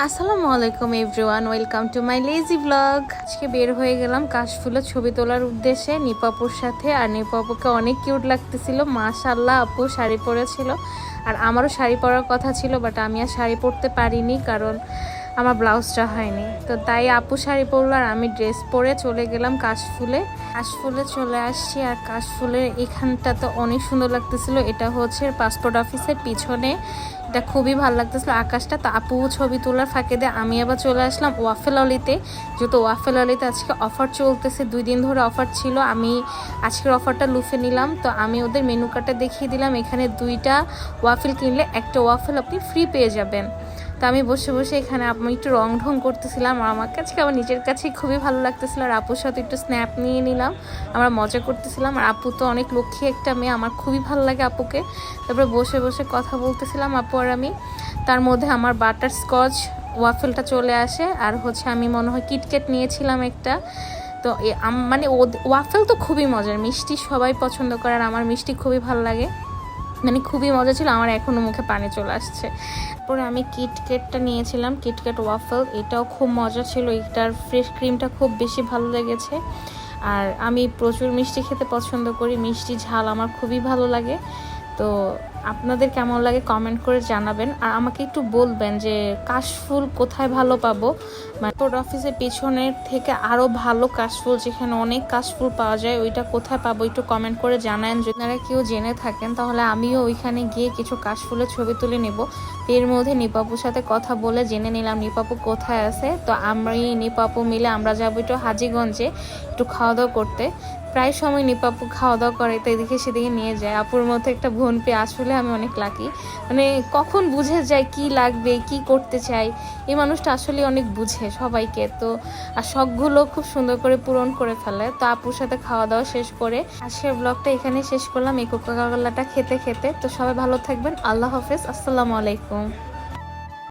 আসসালামু আলাইকুম everyone, welcome to my lazy blog আজকে বের হয়ে গেলাম কাশফুলের ছবি তোলার উদ্দেশ্যে। নিপাপুর সাথে, আর নিপাপুকে অনেক কিউট লাগতেছিল। মাশাল্লাহ আপু, শাড়ি পরেছিল। আর আমারও শাড়ি পরার কথা ছিল বাট আমি আর শাড়ি পরতে পারিনি, কারণ আমার ব্লাউজটা হয়নি। তো তাই আপু শাড়ি পরলো আর আমি ড্রেস পরে চলে গেলাম কাশফুলে। কাশফুলে চলে আসছি আর কাশফুলের এখানটা তো অনেক সুন্দর লাগতেছিল। এটা হচ্ছে পাসপোর্ট অফিসের পিছনে। এটা খুবই ভালো লাগতেছিল আকাশটা। তো আপু ছবি তোলার ফাঁকে দিয়ে আমি আবার চলে আসলাম ওয়াফেল অলিতে। যেহেতু ওয়াফেল অলিতে আজকে অফার চলতেছে, দুই দিন ধরে অফার ছিল। আমি আজকের অফারটা লুফে নিলাম। তো আমি ওদের মেনু কার্ডটা দেখিয়ে দিলাম। এখানে দুইটা ওয়াফেল কিনলে একটা ওয়াফেল আপনি ফ্রি পেয়ে যাবেন। তো আমি বসে বসে এখানে আমি একটু রং ঢং করতেছিলাম আর আমার কাছে আমার নিজের কাছে খুবই ভালো লাগতেছিল আর আপুর সাথে একটু স্ন্যাপ নিয়ে নিলাম। আমরা মজা করতেছিলাম আর আপু তো অনেক লক্ষ্মী একটা মেয়ে, আমার খুবই ভালো লাগে আপুকে। তারপরে বসে বসে কথা বলতেছিলাম আপু আর আমি। তার মধ্যে আমার বাটার স্কচ ওয়াফেলটা চলে আসে আর হচ্ছে আমি মনে হয় কিটকেট নিয়েছিলাম একটা। তো মানে ওয়াফেল তো খুবই মজার, মিষ্টি সবাই পছন্দ করে আর আমার মিষ্টি খুবই ভালো লাগে। মানে খুবই মজা ছিল, আমার এখনও মুখে পানি চলে আসছে। তারপরে আমি কিটকেটটা নিয়েছিলাম কিটকেট ওয়াফল এটাও খুব মজা ছিল, এটার ফ্রেশ ক্রিমটা খুব বেশি ভালো লেগেছে। আর আমি প্রচুর মিষ্টি খেতে পছন্দ করি, মিষ্টি ঝাল আমার খুবই ভালো লাগে। তো আপনাদের কেমন লাগে কমেন্ট করে জানাবেন। আর আমাকে একটু বলবেন যে কাশফুল কোথায় ভালো পাবো? মানে পোর্ট অফিসের পিছনের থেকে আরও ভালো কাশফুল, যেখানে অনেক কাশফুল পাওয়া যায়, ওইটা কোথায় পাবো একটু কমেন্ট করে জানান। যদি আপনারা কেউ জেনে থাকেন, তাহলে আমিও ওইখানে গিয়ে কিছু কাশফুলের ছবি তুলে নেব। এর মধ্যে নিপাপুর সাথে কথা বলে জেনে নিলাম নিপাপু কোথায় আছে। তো আমি নিপাপু মিলে আমরা যাব একটু হাজিগঞ্জে একটু খাওয়া দাওয়া করতে। প্রায় সময় নিপাপু খাওয়া দাওয়া করে, তো এদিকে সেদিকে নিয়ে যায়। আপুর মতো একটা বোন পেয়ে আসলে আমি অনেক লাকি মানে কখন বুঝে যায় কি লাগবে, কি করতে চাই? এই মানুষটা আসলে অনেক বুঝে সবাইকে। তো আর শখগুলো খুব সুন্দর করে পূরণ করে ফেলে। তো আপুর সাথে খাওয়া দাওয়া শেষ করে আজকের ব্লগটা এখানে শেষ করলাম। এই কোকা খেতে খেতে। তো সবাই ভালো থাকবেন। আল্লাহ হাফেজ। আসসালামু আলাইকুম।